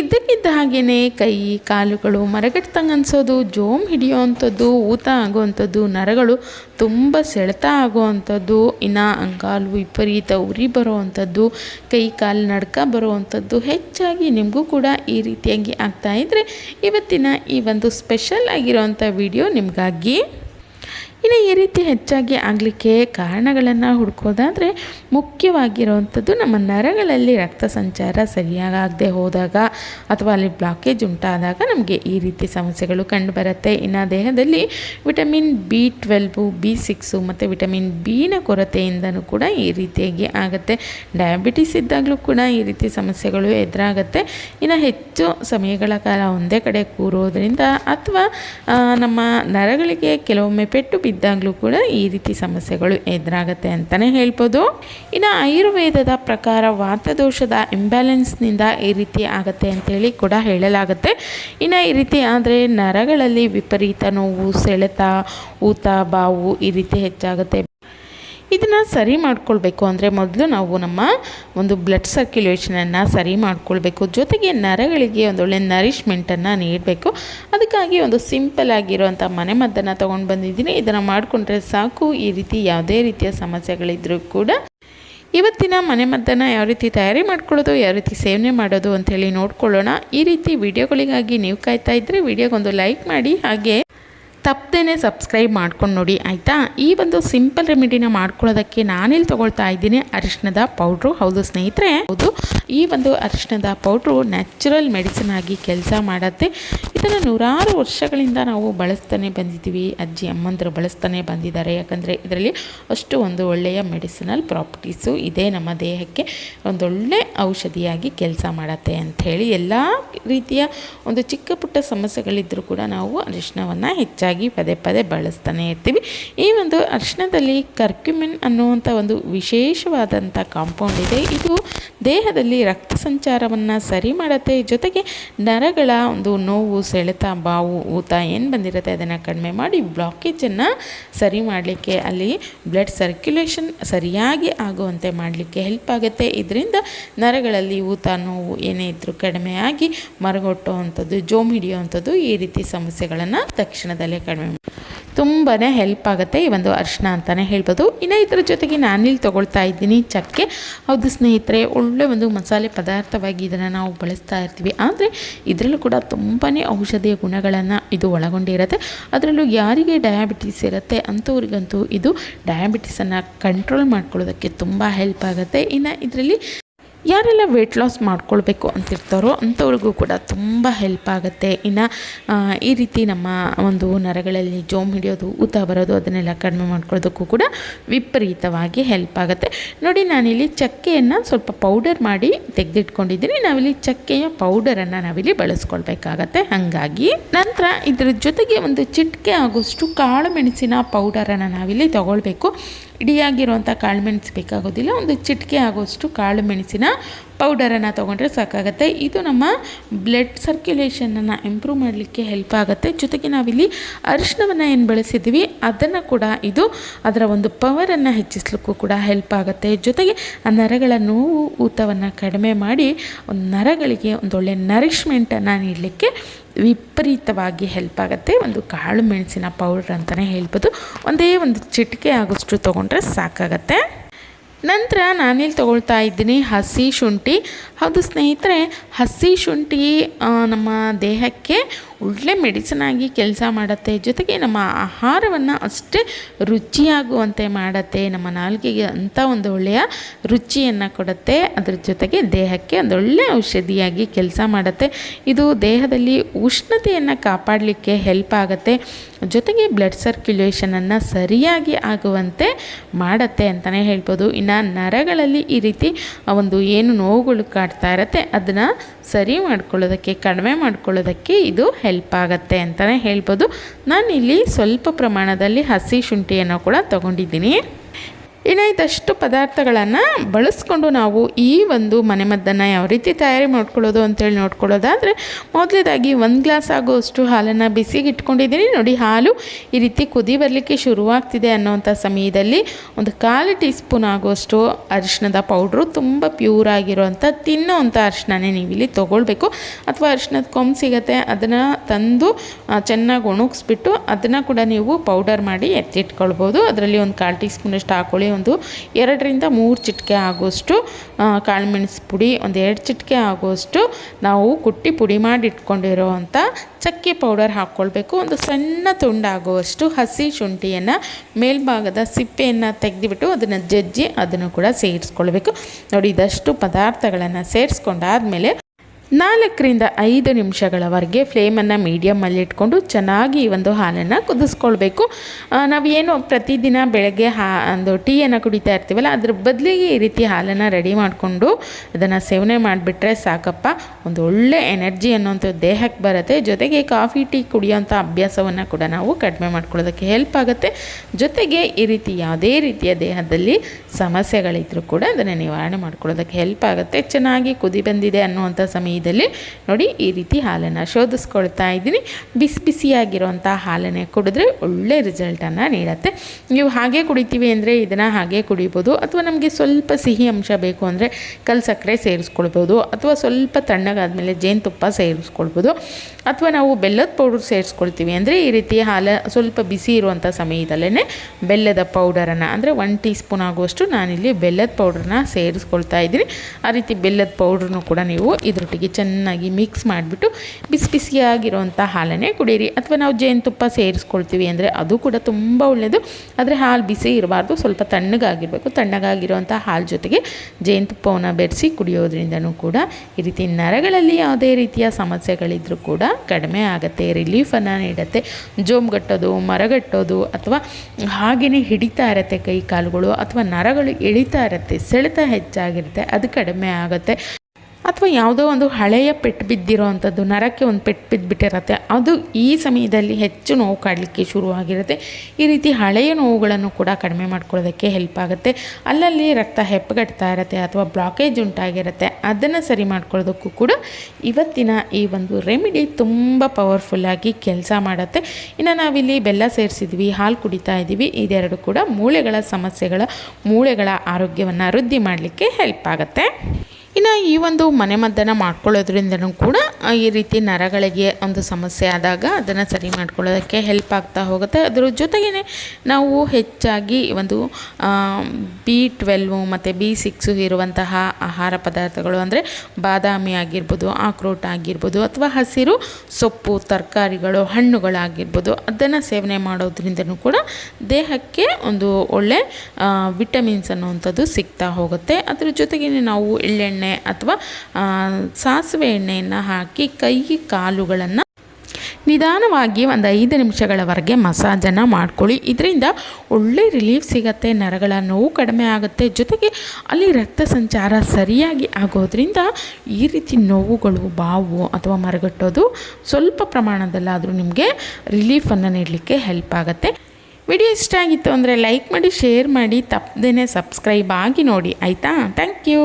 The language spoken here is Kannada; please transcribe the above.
ಇದ್ದಕ್ಕಿದ್ದ ಹಾಗೆಯೇ ಕೈ, ಕಾಲುಗಳು ಮರಗಟ್ಟಂಗೆ ಅನಿಸೋದು, ಜೋಮ್ ಹಿಡಿಯೋವಂಥದ್ದು, ಊತ ಆಗುವಂಥದ್ದು, ನರಗಳು ತುಂಬ ಸೆಳೆತ ಆಗುವಂಥದ್ದು, ಇನ್ನು ಅಂಗಾಲು ವಿಪರೀತ ಉರಿ ಬರುವಂಥದ್ದು, ಕೈ, ಕಾಲು ನಡ್ಕ ಬರುವಂಥದ್ದು ಹೆಚ್ಚಾಗಿ ನಿಮಗೂ ಕೂಡ ಈ ರೀತಿಯಾಗಿ ಆಗ್ತಾಯಿದ್ರೆ ಇವತ್ತಿನ ಈ ಒಂದು ಸ್ಪೆಷಲ್ ಆಗಿರೋವಂಥ ವಿಡಿಯೋ ನಿಮಗಾಗಿ ಇನ್ನು ಈ ರೀತಿ ಹೆಚ್ಚಾಗಿ ಆಗಲಿಕ್ಕೆ ಕಾರಣಗಳನ್ನು ಹುಡ್ಕೋದಾದರೆ ಮುಖ್ಯವಾಗಿರುವಂಥದ್ದು ನಮ್ಮ ನರಗಳಲ್ಲಿ ರಕ್ತ ಸಂಚಾರ ಸರಿಯಾಗದೆ ಹೋದಾಗ ಅಥವಾ ಅಲ್ಲಿ ಬ್ಲಾಕೇಜ್ ಉಂಟಾದಾಗ ನಮಗೆ ಈ ರೀತಿ ಸಮಸ್ಯೆಗಳು ಕಂಡುಬರುತ್ತೆ. ಇನ್ನು ದೇಹದಲ್ಲಿ vitamin B twelve B six ಮತ್ತು ವಿಟಮಿನ್ ಬಿನ ಕೊರತೆಯಿಂದನೂ ಕೂಡ ಈ ರೀತಿಯಾಗಿ ಆಗುತ್ತೆ. ಡಯಾಬಿಟಿಸ್ ಇದ್ದಾಗಲೂ ಕೂಡ ಈ ರೀತಿ ಸಮಸ್ಯೆಗಳು ಎದುರಾಗುತ್ತೆ. ಇನ್ನು ಹೆಚ್ಚು ಸಮಯಗಳ ಕಾಲ ಒಂದೇ ಕಡೆ ಕೂರೋದ್ರಿಂದ ಅಥವಾ ನಮ್ಮ ನರಗಳಿಗೆ ಕೆಲವೊಮ್ಮೆ ಪೆಟ್ಟು ಬಿದ್ದಾಗಲೂ ಕೂಡ ಈ ರೀತಿ ಸಮಸ್ಯೆಗಳು ಎದುರಾಗತ್ತೆ ಅಂತಲೇ ಹೇಳ್ಬೋದು. ಇನ್ನು ಆಯುರ್ವೇದದ ಪ್ರಕಾರ ವಾತದೋಷದ ಇಂಬ್ಯಾಲೆನ್ಸ್ನಿಂದ ಈ ರೀತಿ ಆಗುತ್ತೆ ಅಂತೇಳಿ ಕೂಡ ಹೇಳಲಾಗುತ್ತೆ. ಇನ್ನು ಈ ರೀತಿ ಆದರೆ ನರಗಳಲ್ಲಿ ವಿಪರೀತ ನೋವು, ಸೆಳೆತ, ಊತ, ಬಾವು ಈ ರೀತಿ ಹೆಚ್ಚಾಗುತ್ತೆ. ಇದನ್ನು ಸರಿ ಮಾಡ್ಕೊಳ್ಬೇಕು ಅಂದರೆ ಮೊದಲು ನಾವು ನಮ್ಮ ಒಂದು ಬ್ಲಡ್ ಸರ್ಕ್ಯುಲೇಷನನ್ನು ಸರಿ ಮಾಡ್ಕೊಳ್ಬೇಕು. ಜೊತೆಗೆ ನರಗಳಿಗೆ ಒಂದೊಳ್ಳೆ ನರಿಷ್ಮೆಂಟನ್ನು ನೀಡಬೇಕು. ಅದಕ್ಕಾಗಿ ಒಂದು ಸಿಂಪಲ್ ಆಗಿರುವಂಥ ಮನೆಮದ್ದನ್ನು ತೊಗೊಂಡು ಬಂದಿದ್ದೀನಿ. ಇದನ್ನು ಮಾಡಿಕೊಂಡ್ರೆ ಸಾಕು. ಈ ರೀತಿ ಯಾವುದೇ ರೀತಿಯ ಸಮಸ್ಯೆಗಳಿದ್ದರೂ ಕೂಡ ಇವತ್ತಿನ ಮನೆಮದ್ದನ್ನು ಯಾವ ರೀತಿ ತಯಾರಿ ಮಾಡ್ಕೊಳ್ಳೋದು, ಯಾವ ರೀತಿ ಸೇವನೆ ಮಾಡೋದು ಅಂಥೇಳಿ ನೋಡ್ಕೊಳ್ಳೋಣ. ಈ ರೀತಿ ವಿಡಿಯೋಗಳಿಗಾಗಿ ನೀವು ಕಾಯ್ತಾ ಇದ್ದರೆ ವಿಡಿಯೋಗೊಂದು ಲೈಕ್ ಮಾಡಿ. ಹಾಗೆ ತಪ್ಪದೇ ಸಬ್ಸ್ಕ್ರೈಬ್ ಮಾಡ್ಕೊಂಡು ನೋಡಿ, ಆಯಿತಾ? ಈ ಒಂದು ಸಿಂಪಲ್ ರೆಮಿಡಿನ ಮಾಡ್ಕೊಳ್ಳೋದಕ್ಕೆ ನಾನಿಲ್ಲಿ ತೊಗೊಳ್ತಾ ಇದ್ದೀನಿ ಅರಿಶಿಣದ ಪೌಡ್ರು. ಹೌದು ಸ್ನೇಹಿತರೆ, ಹೌದು. ಈ ಒಂದು ಅರಿಶಿಣದ ಪೌಡ್ರು ನ್ಯಾಚುರಲ್ ಮೆಡಿಸಿನ್ ಆಗಿ ಕೆಲಸ ಮಾಡುತ್ತೆ. ಇದನ್ನು ನೂರಾರು ವರ್ಷಗಳಿಂದ ನಾವು ಬಳಸ್ತಾನೆ ಬಂದಿದ್ದೀವಿ. ಅಜ್ಜಿ, ಅಮ್ಮಂದರು ಬಳಸ್ತಾನೆ ಬಂದಿದ್ದಾರೆ. ಯಾಕಂದರೆ ಇದರಲ್ಲಿ ಅಷ್ಟು ಒಂದು ಒಳ್ಳೆಯ ಮೆಡಿಸಿನಲ್ ಪ್ರಾಪರ್ಟೀಸು ಇದೆ. ನಮ್ಮ ದೇಹಕ್ಕೆ ಒಂದೊಳ್ಳೆ ಔಷಧಿಯಾಗಿ ಕೆಲಸ ಮಾಡತ್ತೆ ಅಂಥೇಳಿ ಎಲ್ಲ ರೀತಿಯ ಒಂದು ಚಿಕ್ಕ ಪುಟ್ಟ ಸಮಸ್ಯೆಗಳಿದ್ದರೂ ಕೂಡ ನಾವು ಅರಿಶಿನವನ್ನು ಹೆಚ್ಚಾಗಿ ಪದೇ ಪದೇ ಬಳಸ್ತಾನೆ ಇರ್ತೀವಿ. ಈ ಒಂದು ಅರಿಶಿಣದಲ್ಲಿ ಕರ್ಕ್ಯುಮಿನ್ ಅನ್ನುವಂಥ ಒಂದು ವಿಶೇಷವಾದಂಥ ಕಾಂಪೌಂಡ್ ಇದೆ. ಇದು ದೇಹದಲ್ಲಿ ರಕ್ತ ಸಂಚಾರವನ್ನು ಸರಿ ಮಾಡುತ್ತೆ. ಜೊತೆಗೆ ನರಗಳ ಒಂದು ನೋವು ಸೆಳೆತ, ಬಾವು, ಊತ ಏನು ಬಂದಿರುತ್ತೆ ಅದನ್ನು ಕಡಿಮೆ ಮಾಡಿ ಬ್ಲಾಕೇಜನ್ನು ಸರಿ ಮಾಡಲಿಕ್ಕೆ, ಅಲ್ಲಿ ಬ್ಲಡ್ ಸರ್ಕ್ಯುಲೇಷನ್ ಸರಿಯಾಗಿ ಆಗುವಂತೆ ಮಾಡಲಿಕ್ಕೆ ಹೆಲ್ಪ್ ಆಗುತ್ತೆ. ಇದರಿಂದ ನರಗಳಲ್ಲಿ ಊತ, ನೋವು ಏನೇ ಇದ್ದರೂ ಕಡಿಮೆಯಾಗಿ ಮರಗೊಟ್ಟುವಂಥದ್ದು, ಜೋಮ್ ಹಿಡಿಯುವಂಥದ್ದು ಈ ರೀತಿ ಸಮಸ್ಯೆಗಳನ್ನು ತಕ್ಷಣದಲ್ಲೇ ಕಡಿಮೆ ತುಂಬಾ ಹೆಲ್ಪ್ ಆಗುತ್ತೆ ಈ ಒಂದು ಅರ್ಶನ ಅಂತಲೇ ಹೇಳ್ಬೋದು. ಇನ್ನು ಇದರ ಜೊತೆಗೆ ನಾನಿಲ್ಲಿ ತೊಗೊಳ್ತಾ ಇದ್ದೀನಿ ಚಕ್ಕೆ. ಹೌದು ಸ್ನೇಹಿತರೆ, ಒಳ್ಳೆ ಒಂದು ಮಸಾಲೆ ಪದಾರ್ಥವಾಗಿ ಇದನ್ನು ನಾವು ಬಳಸ್ತಾ ಇರ್ತೀವಿ. ಆದರೆ ಇದರಲ್ಲೂ ಕೂಡ ತುಂಬಾ ಔಷಧಿಯ ಗುಣಗಳನ್ನು ಇದು ಒಳಗೊಂಡಿರುತ್ತೆ ಅದರಲ್ಲೂ ಯಾರಿಗೆ ಡಯಾಬಿಟಿಸ್ ಇರುತ್ತೆ ಅಂಥವ್ರಿಗಂತೂ ಇದು ಡಯಾಬಿಟಿಸನ್ನು ಕಂಟ್ರೋಲ್ ಮಾಡ್ಕೊಳ್ಳೋದಕ್ಕೆ ತುಂಬ ಹೆಲ್ಪ್ ಆಗುತ್ತೆ. ಇನ್ನು ಇದರಲ್ಲಿ ಯಾರೆಲ್ಲ ವೆಯ್ಟ್ ಲಾಸ್ ಮಾಡ್ಕೊಳ್ಬೇಕು ಅಂತಿರ್ತಾರೋ ಅಂಥವ್ರಿಗೂ ಕೂಡ ತುಂಬ ಹೆಲ್ಪ್ ಆಗುತ್ತೆ. ಇನ್ನು ಈ ರೀತಿ ನಮ್ಮ ಒಂದು ನರಗಳಲ್ಲಿ ಜೋಮ್ ಹಿಡಿಯೋದು, ಊತ ಬರೋದು, ಅದನ್ನೆಲ್ಲ ಕಡಿಮೆ ಮಾಡ್ಕೊಳ್ಳೋದಕ್ಕೂ ಕೂಡ ವಿಪರೀತವಾಗಿ ಹೆಲ್ಪ್ ಆಗುತ್ತೆ. ನೋಡಿ, ನಾನಿಲ್ಲಿ ಚಕ್ಕೆಯನ್ನು ಸ್ವಲ್ಪ ಪೌಡರ್ ಮಾಡಿ ತೆಗೆದಿಟ್ಕೊಂಡಿದ್ದೀನಿ. ನಾವಿಲ್ಲಿ ಚಕ್ಕೆಯ ಪೌಡರನ್ನು ನಾವಿಲ್ಲಿ ಬಳಸ್ಕೊಳ್ಬೇಕಾಗತ್ತೆ. ಹಾಗಾಗಿ ನಂತರ ಇದ್ರ ಜೊತೆಗೆ ಒಂದು ಚಿಟಿಕೆ ಆಗೋಷ್ಟು ಕಾಳು ಮೆಣಸಿನ ಪೌಡರನ್ನು ನಾವಿಲ್ಲಿ ತಗೊಳ್ಬೇಕು. ಇಡಿಯಾಗಿರುವಂಥ ಕಾಳು ಮೆಣಸು ಬೇಕಾಗೋದಿಲ್ಲ ಒಂದು ಚಿಟಿಕೆ ಆಗೋಷ್ಟು ಕಾಳು ಮೆಣಸಿನ ಪೌಡರನ್ನು ತೊಗೊಂಡ್ರೆ ಸಾಕಾಗುತ್ತೆ. ಇದು ನಮ್ಮ ಬ್ಲಡ್ ಸರ್ಕ್ಯುಲೇಷನನ್ನು ಇಂಪ್ರೂವ್ ಮಾಡಲಿಕ್ಕೆ ಹೆಲ್ಪ್ ಆಗುತ್ತೆ. ಜೊತೆಗೆ ನಾವಿಲ್ಲಿ ಅರಿಶಿನವನ್ನು ಏನು ಬೆಳೆಸಿದ್ದೀವಿ, ಅದನ್ನು ಕೂಡ ಇದು ಅದರ ಒಂದು ಪವರನ್ನು ಹೆಚ್ಚಿಸ್ಲಿಕ್ಕೂ ಕೂಡ ಹೆಲ್ಪ್ ಆಗುತ್ತೆ. ಜೊತೆಗೆ ಆ ನರಗಳ ನೋವು, ಊತವನ್ನು ಕಡಿಮೆ ಮಾಡಿ ಒಂದು ನರಗಳಿಗೆ ಒಂದೊಳ್ಳೆ ನರಿಷ್ಮೆಂಟನ್ನು ನೀಡಲಿಕ್ಕೆ ವಿಪರೀತವಾಗಿ ಹೆಲ್ಪ್ ಆಗುತ್ತೆ. ಒಂದು ಕಾಳು ಮೆಣಸಿನ ಪೌಡ್ರ್ ಅಂತಲೇ ಹೇಳ್ಬೋದು. ಒಂದೇ ಒಂದು ಚಿಟಿಕೆ ಆಗೋಷ್ಟು ತೊಗೊಂಡ್ರೆ ಸಾಕಾಗತ್ತೆ. ನಂತರ ನಾನಿಲ್ಲಿ ತೊಗೊಳ್ತಾ ಇದ್ದೀನಿ ಹಸಿ ಶುಂಠಿ. ಹೌದು ಸ್ನೇಹಿತರೆ ಹಸಿ ಶುಂಠಿ ನಮ್ಮ ದೇಹಕ್ಕೆ ಒಳ್ಳೆ ಮೆಡಿಸಿನ್ ಆಗಿ ಕೆಲಸ ಮಾಡುತ್ತೆ. ಜೊತೆಗೆ ನಮ್ಮ ಆಹಾರವನ್ನು ಅಷ್ಟೇ ರುಚಿಯಾಗುವಂತೆ ಮಾಡುತ್ತೆ. ನಮ್ಮ ನಾಲ್ಗೆಗೆ ಅಂಥ ಒಂದು ಒಳ್ಳೆಯ ರುಚಿಯನ್ನು ಕೊಡುತ್ತೆ. ಅದ್ರ ಜೊತೆಗೆ ದೇಹಕ್ಕೆ ಒಂದೊಳ್ಳೆ ಔಷಧಿಯಾಗಿ ಕೆಲಸ ಮಾಡುತ್ತೆ. ಇದು ದೇಹದಲ್ಲಿ ಉಷ್ಣತೆಯನ್ನು ಕಾಪಾಡಲಿಕ್ಕೆ ಹೆಲ್ಪ್ ಆಗುತ್ತೆ. ಜೊತೆಗೆ ಬ್ಲಡ್ ಸರ್ಕ್ಯುಲೇಷನನ್ನು ಸರಿಯಾಗಿ ಆಗುವಂತೆ ಮಾಡುತ್ತೆ ಅಂತಲೇ ಹೇಳ್ಬೋದು. ಇನ್ನು ನರಗಳಲ್ಲಿ ಈ ರೀತಿ ಒಂದು ಏನು ನೋವುಗಳು ಕಾಡ್ತಾ ಇರತ್ತೆ, ಅದನ್ನು ಸರಿ ಮಾಡ್ಕೊಳ್ಳೋದಕ್ಕೆ, ಕಡಿಮೆ ಮಾಡ್ಕೊಳ್ಳೋದಕ್ಕೆ ಇದು ಹೆಲ್ಪ್ ಆಗುತ್ತೆ ಅಂತಲೇ ಹೇಳ್ಬೋದು. ನಾನಿಲ್ಲಿ ಸ್ವಲ್ಪ ಪ್ರಮಾಣದಲ್ಲಿ ಹಸಿ ಶುಂಠಿಯನ್ನು ಕೂಡ ತಗೊಂಡಿದ್ದೀನಿ. ಇನ್ನು ಇದಷ್ಟು ಪದಾರ್ಥಗಳನ್ನು ಬಳಸ್ಕೊಂಡು ನಾವು ಈ ಒಂದು ಮನೆಮದ್ದನ್ನು ಯಾವ ರೀತಿ ತಯಾರಿ ಮಾಡ್ಕೊಳ್ಳೋದು ಅಂತೇಳಿ ನೋಡ್ಕೊಳ್ಳೋದಾದರೆ ಮೊದಲೇದಾಗಿ ಒಂದು ಗ್ಲಾಸ್ ಆಗುವಷ್ಟು ಹಾಲನ್ನು ಬಿಸಿಗೆ ಇಟ್ಕೊಂಡಿದ್ದೀನಿ. ನೋಡಿ, ಹಾಲು ಈ ರೀತಿ ಕುದಿ ಬರಲಿಕ್ಕೆ ಶುರುವಾಗ್ತಿದೆ ಅನ್ನೋವಂಥ ಸಮಯದಲ್ಲಿ ಒಂದು ಕಾಲು ಟೀ ಸ್ಪೂನ್ ಆಗುವಷ್ಟು ಅರಿಶಿಣದ ಪೌಡ್ರು ತುಂಬ ಪ್ಯೂರ್ ಆಗಿರುವಂಥ ತಿನ್ನೋವಂಥ ಅರಿಶಿಣನೇ ನೀವು ಇಲ್ಲಿ ತೊಗೊಳ್ಬೇಕು. ಅಥವಾ ಅರಿಶಿನದ ಕೊಂಬು ಸಿಗುತ್ತೆ, ಅದನ್ನು ತಂದು ಚೆನ್ನಾಗಿ ಒಣಗಿಸ್ಬಿಟ್ಟು ಅದನ್ನು ಕೂಡ ನೀವು ಪೌಡರ್ ಮಾಡಿ ಎತ್ತಿಟ್ಕೊಳ್ಬೋದು. ಅದರಲ್ಲಿ ಒಂದು ಕಾಲು ಟೀ ಸ್ಪೂನಷ್ಟು ಹಾಕ್ಕೊಳ್ಳಿ ಒಂದು ಎರಡರಿಂದ ಮೂರು ಚಿಟಿಕೆ ಆಗುವಷ್ಟು ಕಾಳುಮೆಣಸು ಪುಡಿ, ಒಂದು ಎರಡು ಚಿಟಿಕೆ ಆಗುವಷ್ಟು ನಾವು ಕುಟ್ಟಿ ಪುಡಿ ಮಾಡಿ ಇಟ್ಕೊಂಡಿರೋವಂಥ ಚಕ್ಕೆ ಪೌಡರ್ ಹಾಕ್ಕೊಳ್ಬೇಕು. ಒಂದು ಸಣ್ಣ ತುಂಡಾಗುವಷ್ಟು ಹಸಿ ಶುಂಠಿಯನ್ನು ಮೇಲ್ಭಾಗದ ಸಿಪ್ಪೆಯನ್ನು ತೆಗೆದುಬಿಟ್ಟು ಅದನ್ನು ಜಜ್ಜಿ ಅದನ್ನು ಕೂಡ ಸೇರಿಸ್ಕೊಳ್ಬೇಕು. ನೋಡಿ, ಇದಷ್ಟು ಪದಾರ್ಥಗಳನ್ನು ಸೇರಿಸ್ಕೊಂಡಾದ್ಮೇಲೆ ನಾಲ್ಕರಿಂದ ಐದು ನಿಮಿಷಗಳವರೆಗೆ ಫ್ಲೇಮನ್ನು ಮೀಡಿಯಮಲ್ಲಿ ಇಟ್ಕೊಂಡು ಚೆನ್ನಾಗಿ ಈ ಒಂದು ಹಾಲನ್ನು ಕುದಿಸ್ಕೊಳ್ಬೇಕು. ನಾವೇನು ಪ್ರತಿದಿನ ಬೆಳಗ್ಗೆ ಹಾ, ಒಂದು ಟೀಯನ್ನು ಕುಡಿತಾ ಇರ್ತೀವಲ್ಲ, ಅದ್ರ ಬದಲಿಗೆ ಈ ರೀತಿ ಹಾಲನ್ನು ರೆಡಿ ಮಾಡಿಕೊಂಡು ಅದನ್ನು ಸೇವನೆ ಮಾಡಿಬಿಟ್ರೆ ಸಾಕಪ್ಪ. ಒಂದು ಒಳ್ಳೆ ಎನರ್ಜಿ ಅನ್ನೋಂಥ ದೇಹಕ್ಕೆ ಬರುತ್ತೆ. ಜೊತೆಗೆ ಕಾಫಿ, ಟೀ ಕುಡಿಯೋಂಥ ಅಭ್ಯಾಸವನ್ನು ಕೂಡ ನಾವು ಕಡಿಮೆ ಮಾಡ್ಕೊಳ್ಳೋದಕ್ಕೆ ಹೆಲ್ಪ್ ಆಗುತ್ತೆ. ಜೊತೆಗೆ ಈ ರೀತಿ ಯಾವುದೇ ರೀತಿಯ ದೇಹದಲ್ಲಿ ಸಮಸ್ಯೆಗಳಿದ್ರೂ ಕೂಡ ಅದನ್ನು ನಿವಾರಣೆ ಮಾಡ್ಕೊಳ್ಳೋದಕ್ಕೆ ಹೆಲ್ಪ್ ಆಗುತ್ತೆ. ಚೆನ್ನಾಗಿ ಕುದಿ ಬಂದಿದೆ ಅನ್ನುವಂಥ ಸಮಯದಲ್ಲಿ ನೋಡಿ ಈ ರೀತಿ ಹಾಲನ್ನು ಶೋಧಿಸ್ಕೊಳ್ತಾ ಇದ್ದೀನಿ. ಬಿಸಿ ಬಿಸಿಯಾಗಿರುವಂಥ ಹಾಲನ್ನೇ ಕುಡಿದ್ರೆ ಒಳ್ಳೆ ರಿಸಲ್ಟನ್ನು ನೀಡುತ್ತೆ. ನೀವು ಹಾಗೆ ಕುಡಿತೀವಿ ಅಂದರೆ ಇದನ್ನು ಹಾಗೆ ಕುಡಿಬೋದು. ಅಥವಾ ನಮಗೆ ಸ್ವಲ್ಪ ಸಿಹಿ ಅಂಶ ಬೇಕು ಅಂದರೆ ಕಲ್ ಸಕ್ಕರೆ ಸೇರಿಸ್ಕೊಳ್ಬೋದು. ಅಥವಾ ಸ್ವಲ್ಪ ತಣ್ಣಗಾದ್ಮೇಲೆ ಜೇನುತುಪ್ಪ ಸೇರಿಸ್ಕೊಳ್ಬೋದು. ಅಥವಾ ನಾವು ಬೆಲ್ಲದ ಪೌಡರ್ ಸೇರಿಸ್ಕೊಳ್ತೀವಿ ಅಂದರೆ ಈ ರೀತಿ ಹಾಲು ಸ್ವಲ್ಪ ಬಿಸಿ ಇರುವಂಥ ಸಮಯದಲ್ಲೇ ಬೆಲ್ಲದ ಪೌಡರನ್ನು ಅಂದರೆ ಒನ್ ಟೀ ಸ್ಪೂನ್ ಆಗುವಷ್ಟು ನಾನಿಲ್ಲಿ ಬೆಲ್ಲದ ಪೌಡ್ರನ್ನ ಸೇರಿಸ್ಕೊಳ್ತಾ ಇದ್ದೀನಿ. ಆ ರೀತಿ ಬೆಲ್ಲದ ಪೌಡ್ರನ್ನು ಕೂಡ ನೀವು ಇದರೊಟ್ಟಿಗೆ ಚೆನ್ನಾಗಿ ಮಿಕ್ಸ್ ಮಾಡಿಬಿಟ್ಟು ಬಿಸಿ ಬಿಸಿಯಾಗಿರುವಂಥ ಹಾಲನ್ನೇ ಕುಡೀರಿ. ಅಥವಾ ನಾವು ಜೇನುತುಪ್ಪ ಸೇರಿಸ್ಕೊಳ್ತೀವಿ ಅಂದರೆ ಅದು ಕೂಡ ತುಂಬ ಒಳ್ಳೆಯದು ಆದರೆ ಹಾಲು ಬಿಸಿ ಇರಬಾರ್ದು, ಸ್ವಲ್ಪ ತಣ್ಣಗಾಗಿರಬೇಕು. ತಣ್ಣಗಾಗಿರುವಂಥ ಹಾಲು ಜೊತೆಗೆ ಜೇನುತುಪ್ಪವನ್ನು ಬೆರೆಸಿ ಕುಡಿಯೋದ್ರಿಂದನೂ ಕೂಡ ಈ ರೀತಿ ನರಗಳಲ್ಲಿ ಯಾವುದೇ ರೀತಿಯ ಸಮಸ್ಯೆಗಳಿದ್ರೂ ಕೂಡ ಕಡಿಮೆ ಆಗುತ್ತೆ ರಿಲೀಫನ್ನು ನೀಡುತ್ತೆ. ಜೋಮ್ಗಟ್ಟೋದು ಮರಗಟ್ಟೋದು ಅಥವಾ ಹಾಗೆಯೇ ಹಿಡಿತಾ ಇರುತ್ತೆ ಕೈ ಕಾಲುಗಳು ಅಥವಾ ನರಗಳು ಇಳಿತಾ ಇರುತ್ತೆ, ಸೆಳೆತ ಹೆಚ್ಚಾಗಿರುತ್ತೆ, ಅದು ಕಡಿಮೆ ಆಗುತ್ತೆ. ಅಥವಾ ಯಾವುದೋ ಒಂದು ಹಳೆಯ ಪೆಟ್ಟು ಬಿದ್ದಿರೋ ಅಂಥದ್ದು ನರಕ್ಕೆ ಒಂದು ಪೆಟ್ಟು ಬಿದ್ದುಬಿಟ್ಟಿರತ್ತೆ ಅದು ಈ ಸಮಯದಲ್ಲಿ ಹೆಚ್ಚು ನೋವು ಕಾಡಲಿಕ್ಕೆ ಶುರುವಾಗಿರುತ್ತೆ. ಈ ರೀತಿ ಹಳೆಯ ನೋವುಗಳನ್ನು ಕೂಡ ಕಡಿಮೆ ಮಾಡ್ಕೊಳ್ಳೋದಕ್ಕೆ ಹೆಲ್ಪ್ ಆಗುತ್ತೆ. ಅಲ್ಲಲ್ಲಿ ರಕ್ತ ಹೆಪ್ಪಗಟ್ತಾ ಇರುತ್ತೆ ಅಥವಾ ಬ್ಲಾಕೇಜ್ ಉಂಟಾಗಿರುತ್ತೆ, ಅದನ್ನು ಸರಿ ಮಾಡ್ಕೊಳ್ಳೋದಕ್ಕೂ ಕೂಡ ಇವತ್ತಿನ ಈ ಒಂದು ರೆಮಿಡಿ ತುಂಬ ಪವರ್ಫುಲ್ಲಾಗಿ ಕೆಲಸ ಮಾಡುತ್ತೆ. ಇನ್ನು ನಾವಿಲ್ಲಿ ಬೆಲ್ಲ ಸೇರಿಸಿದ್ವಿ, ಹಾಲು ಕುಡಿತಾ ಇದ್ದೀವಿ, ಇದೆರಡು ಕೂಡ ಮೂಳೆಗಳ ಸಮಸ್ಯೆಗಳ, ಮೂಳೆಗಳ ಆರೋಗ್ಯವನ್ನು ವೃದ್ಧಿ ಮಾಡಲಿಕ್ಕೆ ಹೆಲ್ಪ್ ಆಗುತ್ತೆ. ಇನ್ನು ಈ ಒಂದು ಮನೆಮದ್ದನ್ನು ಮಾಡ್ಕೊಳ್ಳೋದ್ರಿಂದನೂ ಕೂಡ ಈ ರೀತಿ ನರಗಳಿಗೆ ಒಂದು ಸಮಸ್ಯೆ ಆದಾಗ ಅದನ್ನು ಸರಿ ಮಾಡ್ಕೊಳ್ಳೋದಕ್ಕೆ ಹೆಲ್ಪ್ ಆಗ್ತಾ ಹೋಗುತ್ತೆ. ಅದ್ರ ಜೊತೆಗೇ ನಾವು ಹೆಚ್ಚಾಗಿ ಒಂದು ಬಿ ಟ್ವೆಲ್ವು ಮತ್ತು ಬಿ ಸಿಕ್ಸು ಇರುವಂತಹ ಆಹಾರ ಪದಾರ್ಥಗಳು ಅಂದರೆ ಬಾದಾಮಿ ಆಗಿರ್ಬೋದು, ಆಕ್ರೋಟ್ ಆಗಿರ್ಬೋದು, ಅಥವಾ ಹಸಿರು ಸೊಪ್ಪು, ತರಕಾರಿಗಳು, ಹಣ್ಣುಗಳಾಗಿರ್ಬೋದು, ಅದನ್ನು ಸೇವನೆ ಮಾಡೋದ್ರಿಂದನೂ ಕೂಡ ದೇಹಕ್ಕೆ ಒಂದು ಒಳ್ಳೆ ವಿಟಮಿನ್ಸ್ ಅನ್ನುವಂಥದ್ದು ಸಿಗ್ತಾ ಹೋಗುತ್ತೆ. ಅದ್ರ ಜೊತೆಗೇ ನಾವು ಎಳ್ಳೆಣ್ಣೆ ಅಥವಾ ಆ, ಸಾಸಿವೆ ಎಣ್ಣೆಯನ್ನು ಹಾಕಿ ಕೈ ಕಾಲುಗಳನ್ನು ನಿಧಾನವಾಗಿ ಒಂದು ಐದು ನಿಮಿಷಗಳವರೆಗೆ ಮಸಾಜನ್ನು ಮಾಡ್ಕೊಳ್ಳಿ. ಇದರಿಂದ ಒಳ್ಳೆ ರಿಲೀಫ್ ಸಿಗತ್ತೆ ನರಗಳ ನೋವು ಕಡಿಮೆ ಆಗುತ್ತೆ. ಜೊತೆಗೆ ಅಲ್ಲಿ ರಕ್ತ ಸಂಚಾರ ಸರಿಯಾಗಿ ಆಗೋದ್ರಿಂದ ಈ ರೀತಿ ನೋವುಗಳು ಬಾವು ಅಥವಾ ಮರಗಟ್ಟೋದು ಸ್ವಲ್ಪ ಪ್ರಮಾಣದಲ್ಲಾದರೂ ನಿಮಗೆ ರಿಲೀಫನ್ನು ನೀಡಲಿಕ್ಕೆ ಹೆಲ್ಪ್ ಆಗುತ್ತೆ. ವಿಡಿಯೋ ಇಷ್ಟ ಆಗಿತ್ತು ಅಂದರೆ ಲೈಕ್ ಮಾಡಿ ಶೇರ್ ಮಾಡಿ ತಪ್ಪದೇ ಸಬ್ಸ್ಕ್ರೈಬ್ ಆಗಿ ನೋಡಿ. ಆಯಿತಾ? Thank you